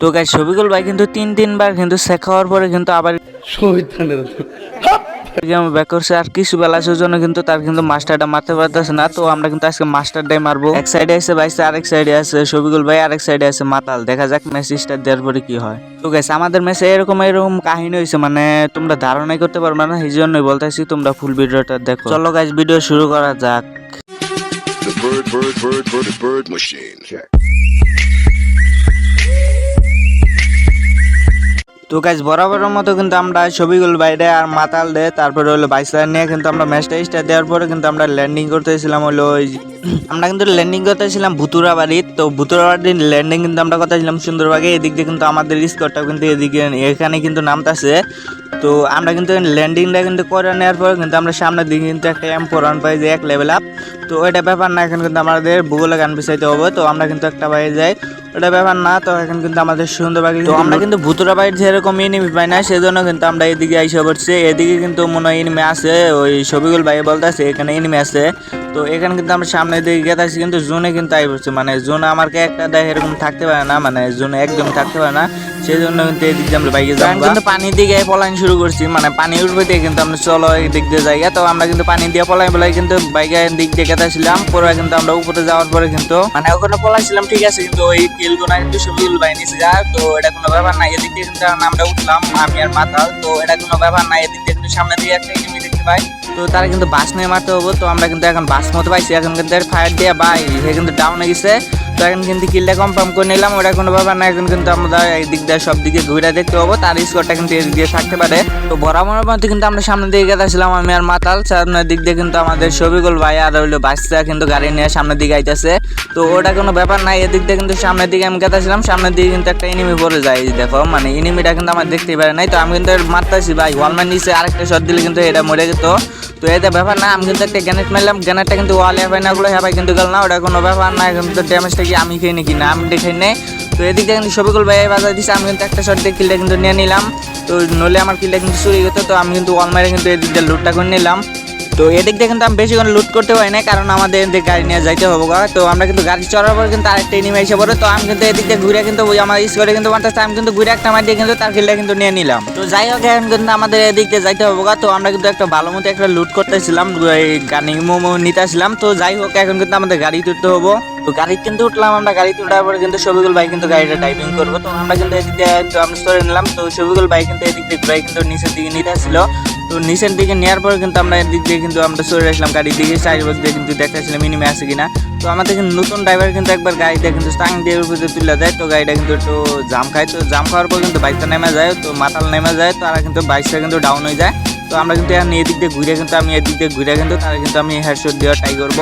তো গাই শফিকুল ভাই কিন্তু তিন তিনবার কিন্তু শেখ হওয়ার পরে কিন্তু আবার শহীদানের ব্যাক করছে আর কিছু বেলাসের জন্য কিন্তু তার কিন্তু মাস্টারটা মারতে পারতেছে না তো আমরা কিন্তু আজকে মাস্টারটাই মারবো। এক সাইডে আছে বাইসে আরেক সাইডে আছে শফিকুল ভাই আরেক সাইডে আছে মাতাল। দেখা যাক ম্যাচ স্টার্ট দেওয়ার পরে কি হয়। তো গেছে আমাদের ম্যাচে এরকম এরকম কাহিনী হয়েছে মানে তোমরা ধারণাই করতে পারবে না এই জন্যই বলতেছি তোমরা ফুল ভিডিওটা দেখো। চলো গাইজ ভিডিও শুরু করা যাক। Bird, bird, bird, bird, bird machine. Check. তো গাইজ বরাবরের মতো কিন্তু আমরা ছবিগুলো বাইরে আর মাতাল দেয় তারপরে হলো বাইসার নিয়ে কিন্তু আমরা ম্যাচটা স্টার্ট দেওয়ার পরে কিন্তু আমরা ল্যান্ডিং করতেছিলাম হলো ওই আমরা কিন্তু ল্যান্ডিং করতেছিলাম ভুতুরা বাড়ির। তো ভুতুরা বাড়ির ল্যান্ডিং কিন্তু আমরা করতেছিলাম সুন্দরভাবে এদিক দিয়ে কিন্তু আমাদের স্কোরটা কিন্তু এদিকে, এখানে কিন্তু নামতাছে। তো আমরা কিন্তু ল্যান্ডিংটা কিন্তু করে নেওয়ার পর কিন্তু আমরা সামনের দিকে কিন্তু একটা এম ফোরান পাই যে এক লেভেল আপ তো ওইটা ব্যাপার না, এখন কিন্তু আমাদের ভূগোলে গান পিছাইতে হবে। তো আমরা কিন্তু একটা বাইরে যাই। ওটা ব্যাপার না তো এখন কিন্তু আমাদের সুন্দরবাগে তো আমরা কিন্তু ভুতুরা বাইর যেরকম এনিমি পাই না সেজন্য কিন্তু আমরা এদিকে আইসা পড়ছি। এদিকে কিন্তু মনে হয় এনিমি আছে ওই ছবিগুলো ভাই বলতেছে এখানে এনিমি আছে। তো এখানে কিন্তু আমরা সামনের দিকে গেতাছি কিন্তু জুনে কিন্তু আই পড়ছি। মানে জোন আমাকে একটা দেয় এরকম থাকতে পারে না মানে জুনে একদম থাকতে পারে না। সেই জন্য কিন্তু এদিক দিয়ে আমরা বাইকে যাই কিন্তু পানির দিকে পলাইন শুরু করছি মানে পানি উঠবে দিয়ে কিন্তু আমরা চলো এই দিক দিয়ে যাই তো আমরা কিন্তু পানি দিয়ে পলাই পলাই কিন্তু বাইকে দিক দিয়ে গেতাছিলাম পরে কিন্তু আমরা উপরে যাওয়ার পরে কিন্তু মানে ওখানে পলাইছিলাম ঠিক আছে কিন্তু ওই কিলগুনা কিন্তু সবিল বাই নিচে যায় তো এটা কোনো ব্যাপার নাই এদিক দিয়ে কিন্তু আমরা উঠলাম আমি আর মাতাল তো এটা কোনো ব্যাপার নাই এদিক দিয়ে কিন্তু সামনে দিয়ে একটা এনিমি দেখতে পাই। তো তারা কিন্তু বাস নিয়ে মারতে হব তো আমরা কিন্তু এখন বাস মতো পাইছি এখন কিন্তু ফায়ার দিয়ে বাই সে কিন্তু ডাউন হয়ে গেছে। তো এখন কিন্তু কিলটা কনফার্ম করে নিলাম ওটা কোনো ব্যাপার না এখন কিন্তু আমরা এই দিক দিয়ে সব দিকে ঘুরে দেখতে পাবো। তার স্কোরটা কিন্তু এদিক দিয়ে থাকতে পারে। তো বরাবরের মধ্যে কিন্তু আমরা সামনের দিকে গেছিলাম আমি আর মাতাল, সামনের দিক দিয়ে কিন্তু আমাদের ছবিগুল ভাই আর হইল বাচ্চা কিন্তু গাড়ি নিয়ে সামনের দিকে আইতেছে। তো ওটা কোনো ব্যাপার নাই, এদিক দিয়ে কিন্তু সামনের দিকে আমি গেছিলাম সামনের দিকে কিন্তু একটা এনিমি পড়ে যায়, দেখো। মানে এনিমিটা কিন্তু আমার দেখতেই পারে নাই। তো আমি কিন্তু মারতেছি ভাই ওয়ালম্যান নিচে আরেকটা শট দিলে কিন্তু এটা মরে যেত। তো এটা ব্যাপার না, আমি কিন্তু একটা গ্যানেট মারলাম। গ্যানেটটা কিন্তু ওয়ালে হবে না, ওগুলো হেবাই কিন্তু গেল না। ওটা কোনো ব্যাপার না, কিন্তু ড্যামেজটা কি আমি খেয়ে নাকি না আমি দেখে নেই তো এদিক দিয়ে কিন্তু সবিকুল ভাই বাজার দিচ্ছে আমি কিন্তু একটা শট দিয়ে কিলটা কিন্তু নিয়ে নিলাম। তো নলে আমার কিলটা কিন্তু চুরি হতো তো আমি কিন্তু ওয়াল মারে কিন্তু এদিক দিয়ে লুটটা করে নিলাম। তো এদিক দিয়ে কিন্তু আমি বেশি কোনো লুট করতে পারি না কারণ আমাদের এদিকে গাড়ি নিয়ে যাইতে হবে। তো আমরা কিন্তু গাড়ি চড়ার পর কিন্তু আরেকটা এনিমে এসে পড়ে, তো আমি কিন্তু এদিক দিয়ে ঘুরে কিন্তু আমার স্কোরে কিন্তু মারতেছে আমি কিন্তু ঘুরে একটা মার দিয়ে কিন্তু তার কিলটা কিন্তু নিয়ে নিলাম। তো যাই হোক, এখন কিন্তু আমাদের এদিক দিয়ে যাইতে হবে। তো আমরা কিন্তু একটা ভালো মতো একটা লুট করতেছিলাম গাড়ি মোমো নিতেছিলাম তো যাই হোক, এখন কিন্তু আমাদের গাড়ি তুলতে হব। তো গাড়ি কিন্তু উঠলাম আমরা, গাড়ি তোলার পরে কিন্তু সবিকুল ভাই কিন্তু গাড়িটা ড্রাইভিং করব। তো আমরা কিন্তু এদিক দিয়ে একটু সরে নিলাম। তো সবিকুল ভাই কিন্তু এদিক দিয়ে কিন্তু নিচের দিকে নিতে আসছিল। তো নিচের দিকে নেওয়ার পরে কিন্তু আমরা এদিক দিয়ে কিন্তু আমরা চলে আসলাম গাড়ির দিকে, চারিপাশ দিয়ে কিন্তু দেখাচ্ছিলাম মিনিমে আছে কিনা। তো আমাদের কিন্তু নতুন ড্রাইভার কিন্তু একবার গাড়িটা কিন্তু স্টাং দিয়ে উপরে তুলে দেয়, তো গাড়িটা কিন্তু একটু জাম খায়। তো জাম খাওয়ার পর কিন্তু বাইকটা নেমে যায়, তো মাতাল নেমে যায় তারা কিন্তু বাইকটা কিন্তু ডাউন হয়ে যায়। তো আমরা কিন্তু এখন এদিক দিয়ে ঘুরে কিন্তু আমি এদিক দিয়ে ঘুরে কিন্তু তারা কিন্তু আমি হেয়ার হেডশট দেওয়ার ট্রাই করব।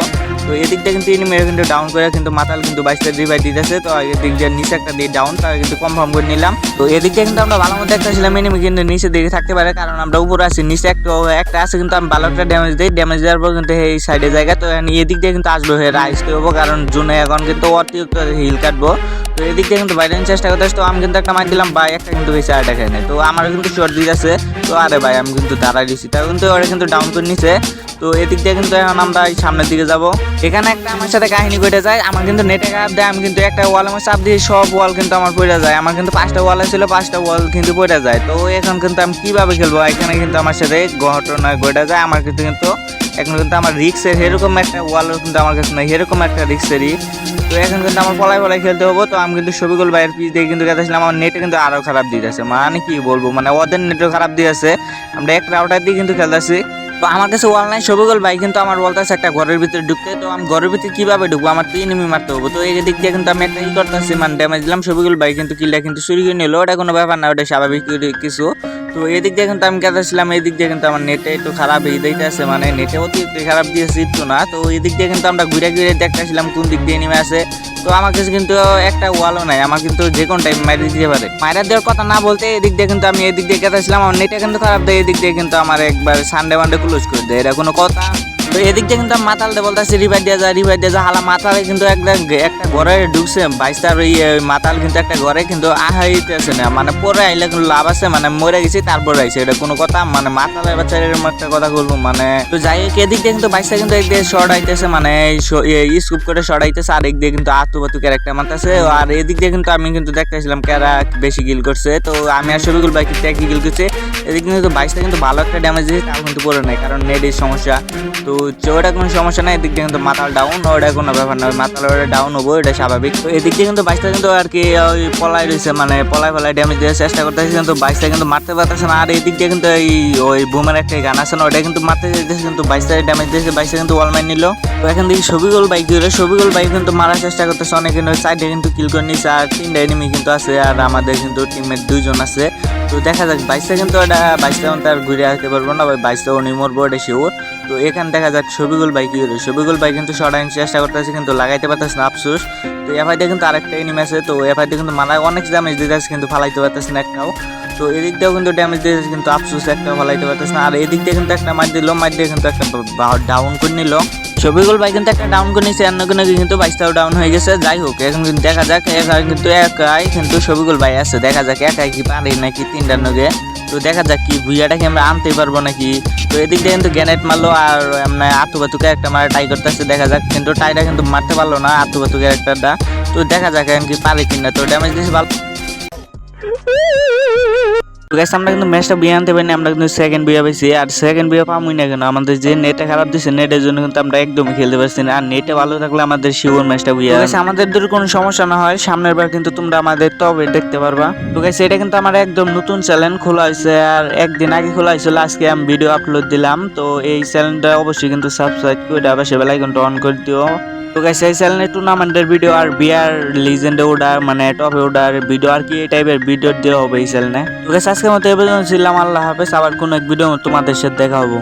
তো এদিক দিয়ে কিন্তু ইনি মেরে কিন্তু ডাউন করে কিন্তু মাতাল কিন্তু বাইশটা রিভাই দিতেছে, তো এদিক দিয়ে নিচে একটা দিয়ে ডাউন তারা কিন্তু কনফার্ম করে নিলাম। তো এদিক দিয়ে কিন্তু আমরা ভালো মতো একটা ছিলাম এনিমি কিন্তু নিচে দিকে থাকতে পারে, কারণ আমরা উপরে আছি, নিচে একটা একটা আছে কিন্তু আমি ভালো একটা ড্যামেজ দিই ড্যামেজ দেওয়ার পর কিন্তু এই সাইডে জায়গা, তো এদিক দিয়ে কিন্তু আসবে হয়ে আসতে হব কারণ জুনে এখন কিন্তু অতিরিক্ত হিল কাটবো। তো এদিক দিয়ে কিন্তু বাইরে চেষ্টা করতেছে। তো আমি কিন্তু একটা মার দিলাম, ভাই একটা কিন্তু বেশি আরেকটা খাই নাই। তো আমার কিন্তু শর্ট দিতেছে তো আরে ভাই, আমি কিন্তু দাঁড়াই দিছি। তাও কিন্তু ওরা কিন্তু ডাউন করে নিছে। তো এদিক দিয়ে কিন্তু এখন আমরা সামনের দিকে যাব। এখানে একটা আমার সাথে কাহিনী ঘটে যায়। আমার কিন্তু নেটে কাপ দেয়, আমি কিন্তু একটা ওয়াল আমার চাপ দিয়ে সব ওয়াল কিন্তু আমার পড়ে যায়। আমার কিন্তু পাঁচটা ওয়াল ছিল, পাঁচটা ওয়াল কিন্তু পড়ে যায়। তো এখন কিন্তু আমি কীভাবে খেলব? এখানে কিন্তু আমার সাথে ঘটনা ঘটে যায়। আমার কিন্তু কিন্তু এখন কিন্তু আমার রিক্সের এরকম একটা ওয়ালও কিন্তু আমার কাছে নাই। এরকম একটা রিক্সেরই তো এখন কিন্তু আমার পলাই পলাই খেলতে হব। তো আমি কিন্তু ছবিগুলো বাইরের পিস দিয়ে কিন্তু গেছিলাম আমার নেটে কিন্তু আরও খারাপ দিতেছে মানে কি বলব মানে ওদের নেটও খারাপ দিয়েছে আমরা এক রাউটার দিয়ে কিন্তু খেলতেছি। তো আমার কাছে অনলাইন ছবিগুলো ভাই কিন্তু আমার বলতেছে একটা ঘরের ভিতরে ঢুকতে। তো আমি ঘরের ভিতরে কীভাবে ঢুকবো? আমার তিন মি মারতে হব। তো এই দিক দিয়ে কিন্তু আমি একটা ই করতেছি মানে ড্যামেজ দিলাম। ছবিগুলো ভাই কিন্তু কিলটা কিন্তু চুরি করে নিল। ওটা কোনো ব্যাপার না, ওটা স্বাভাবিক কিছু। তো এদিক দিয়ে কিন্তু আমি কেটেছিলাম এদিক দিক দিয়ে কিন্তু আমার নেটে একটু খারাপ এই দিকে আছে মানে নেটে অতিরিক্ত খারাপ দিয়ে জিততো না। তো এই দিক দিয়ে কিন্তু আমরা ঘুরে ঘুরে দেখতেছিলাম কোন দিক দিয়ে নেমে আছে। তো আমার কাছে কিন্তু একটা ওয়ালও নাই, আমার কিন্তু যে কোনো টাইম মাইরে দিতে পারে। মাইরা দেওয়ার কথা না বলতে এদিক দিয়ে কিন্তু আমি এদিক দিয়ে কেটেছিলাম আমার নেটে কিন্তু খারাপ দেয়, এদিক দিয়ে কিন্তু আমার একবার সানডে মানডে ক্লোজ করে দেয়, এটা কোনো কথা। তো এদিক কিন্তু মাতাল দিয়ে বলতেছি রিভার দিয়ে যা রিভার দিয়ে যা। হালা মাতালে কিন্তু একটা একটা ঘরে ঢুকছে, বাইশটার ওই মাতাল কিন্তু একটা ঘরে কিন্তু আহাইতেছে না। মানে পরে আইলে কিন্তু লাভ আছে মানে মরে গেছি, তারপরে আইছে। এটা কোনো কথা মানে মাতালের বাচ্চার একটা কথা বলব মানে তো যাই হোক এদিক দিয়ে কিন্তু বাইশটা কিন্তু একদিকে শর্ট আইতেছে মানে স্কুপ করে শর্ট আইতেছে, আর একদিকে কিন্তু আতুবাতু ক্যারেক্টার মারতেছে। আর এদিক দিয়ে কিন্তু আমি কিন্তু দেখতেছিলাম ক্যারা বেশি গিল করছে। তো আমি আর শফিকুল ভাই কিন্তু একই গিল করছে। এদিকে কিন্তু বাইশটা কিন্তু ভালো একটা ড্যামেজ দিয়েছে, তাও কিন্তু পড়ে নাই, কারণ নেটের সমস্যা। তো যে ওটা কোনো সমস্যা নাই, এদিক দিয়ে কিন্তু মাতাল ডাউন ওটা কোনো ব্যাপার না, ওই মাতাল ওটা ডাউন হব এটা স্বাভাবিক। তো এদিক দিয়ে কিন্তু বাইশটা কিন্তু আর কি, ওই পলাই রয়েছে মানে পলাই পলাই ড্যামেজ দেওয়ার চেষ্টা করতেছে, কিন্তু বাইশটা কিন্তু মারতে পারতেছে না, আর এদিক দিয়ে কিন্তু এই, ওই বুমের একটা গান আছে না ওটা কিন্তু মারতে যেতেছে কিন্তু বাইশটা ড্যামেজ দিয়েছে, বাইশটা কিন্তু ওয়াল মাইন নিল। তো এখন দেখি ছবিগুল বাইক দিয়ে ছবিগুল বাইক কিন্তু মারার চেষ্টা করতেছে, অনেক কিন্তু সাইডে কিন্তু কিল করে নিচ্ছে আর তিনটা এনিমি কিন্তু আছে, আর আমাদের কিন্তু টিমের দুইজন আছে। তো দেখা যাক বাইশটা কিন্তু এটা, বাইশটা আর ঘুরে আসতে পারব না ভাই বাইশটা উনি মরবো এটা শিওর তো এখানে দেখা যাক ছবিগুল বাইক কি হলো ছবিগুল বাইক কিন্তু সরাইন চেষ্টা করতেছে, কিন্তু লাগাইতে পারতেছে না, আফসোস। তো এফআইতে কিন্তু আরেকটা এনিমি আছে, তো এফআইতে কিন্তু মারা অনেক ড্যামেজ দিতেছে, কিন্তু ফালাইতে পারতেছে না একটাও। তো এদিক দিয়েও কিন্তু ড্যামেজ দিয়েছে কিন্তু আফসোস একটা ফালাইতে পারতেছে না। আর এদিক দিয়ে কিন্তু একটা মার দিল মার দিয়ে কিন্তু একটা ডাউন করে নিল। ছবিগুলো ভাই কিন্তু একটা ডাউন করে নিচ্ছে অন্য কোনো কিন্তু বাইশটাও ডাউন হয়ে গেছে। যাই হোক, এখন কিন্তু দেখা যাক একা কিন্তু একাই কিন্তু ছবিগুলো ভাই আছে। দেখা যাক একাই কি পারি নাকি তিনটার নগে। তো দেখা যাক কি ভুইয়াটাকে আমরা আনতে পারব নাকি। তো এদিক দিয়ে কিন্তু গ্যানেট মারলো আর এমনি আতুবাতুকে একটা মারা ট্রাই করতেছে। দেখা যাক, কিন্তু টাইটা কিন্তু মারতে পারল না আতুবাতুকে একটা তো দেখা যাক এখন কি পারে কিনা। তো ড্যামেজ দিয়েছে ভালো। Guys, আমরা কিন্তু ম্যাচটা বিয়ে আনতে পারিনি আমরা কিন্তু সেকেন্ড বিয়ে পেয়েছি আর সেকেন্ড বিয়ে পামই না কেন? আমাদের যে নেটটা খারাপ দিচ্ছে নেটের জন্য কিন্তু আমরা একদমই খেলতে পারছি না। আর নেটে ভালো থাকলে আমাদের শিওর ম্যাচটা বিয়ে গেছে আমাদের যদি কোনো সমস্যা না হয় সামনের বার কিন্তু তোমরা আমাদের তবে দেখতে পারবা। তো গাইস এটা কিন্তু আমার একদম নতুন চ্যানেল খোলা হয়েছে আর একদিন আগে খোলা হয়েছিল আজকে আমি ভিডিও আপলোড দিলাম। তো এই চ্যানেলটা অবশ্যই কিন্তু সাবস্ক্রাইব করে আবার সে বেলাইকনটা অন করে দিও। তো গাইস এই চ্যানেলে টুর্নামেন্টের ভিডিও আর বিয়ার লিজেন্ডে ওডার মানে টপে ওডার ভিডিও আর কি এই টাইপের ভিডিও দেওয়া হবে এই চ্যানেলে তো গাইস আজকের মতো এবার পর্যন্ত ছিলাম। আল্লাহ হাফেজ। আবার কোনো এক ভিডিও তোমাদের সাথে দেখা হব।